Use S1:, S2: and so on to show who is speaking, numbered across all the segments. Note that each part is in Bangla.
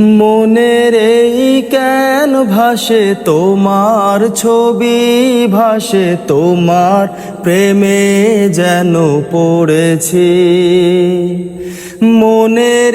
S1: মনের এই কেন ভাসে? তোমার ছবি ভাসে তোমার প্রেমে যেন পড়েছি। মনের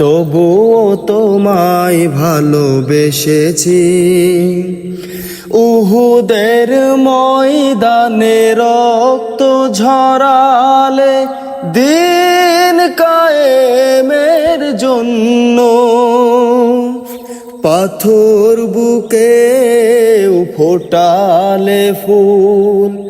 S1: তবুও তোমায় ভালোবেসেছি। উহুদের ময়দানে রক্ত ঝরালে দিন কায়েমের জন্য। পাথর বুকে ফোটালে ফুল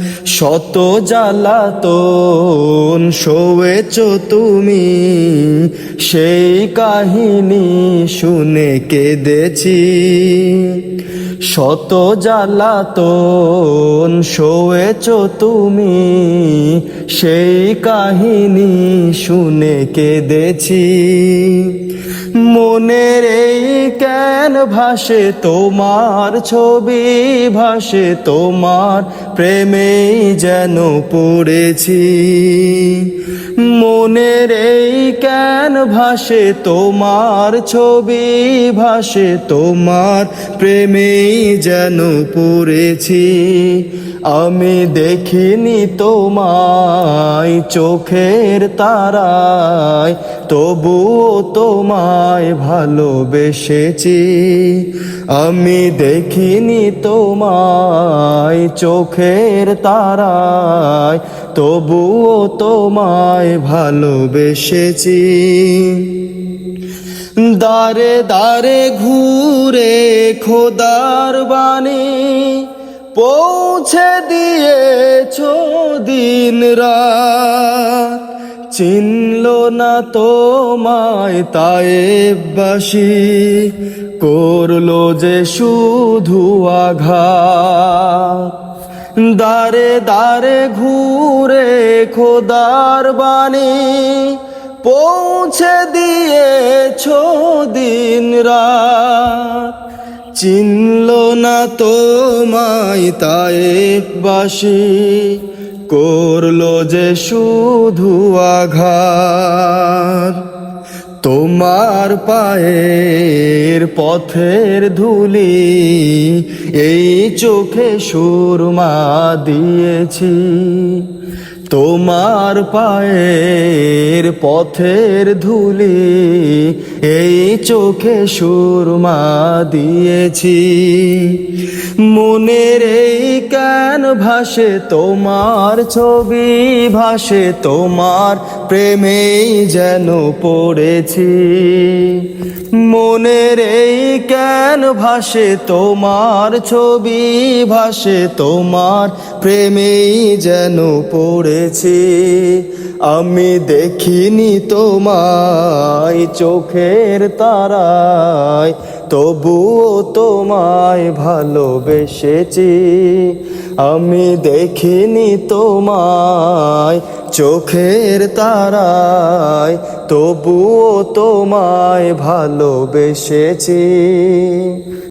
S1: শত জ্বালাতন শোয়েছ তুমি। সেই কাহিনী শুনে কেঁদেছি। শত জ্বালাতন শোয়েছ তুমি। সেই কাহিনী শুনে কেঁদেছি। মনের এই কেন ভাসে? তোমার ছবি ভাসে, তোমার প্রেমে যেন পড়েছি। মনের এই কেন ভাসে? তোমার ছবি ভাসে, তোমার প্রেমে যেন পড়েছি। আমি দেখিনি তোমায়, চোখের তারায় তবুও তোমায় ভালোবেসেছি। আমি দেখিনি তোমায় চোখের তারায়। তবুও তোমায় ভালোবেসেছি। দারে দারে ঘুরে খোদার বাণী পৌঁছে দিয়েছ দিন রাত চিনল না তোমায় তায়েবাসী করল যে শুধু আঘাত। দারে দারে ঘুরে খোদার বাণী পৌঁছে দিয়েছ দিন রাত। চিনল না তোমায় তায়েবাসী করল যে শুধু আঘাত। তোমার পায়ের পথের ধুলি এই চোখে সুরমা দিয়েছি। তোমার পায়ের পথের ধুলি এই চোখে সুরমা দিয়েছি। মনের এই কেন ভাসে? তোমার ছবি ভাসে, তোমার প্রেমেই যেন পড়েছি। মনের এই কেন ভাসে? তোমার ছবি ভাসে, তোমার প্রেমেই যেন পড়েছি। আমি দেখিনি তোমায় চোখের তারায়, তবুও তোমায় ভালোবেসেছি। আমি দেখিনি তোমায় চোখের তারায় তবুও তোমায় ভালোবেসেছি।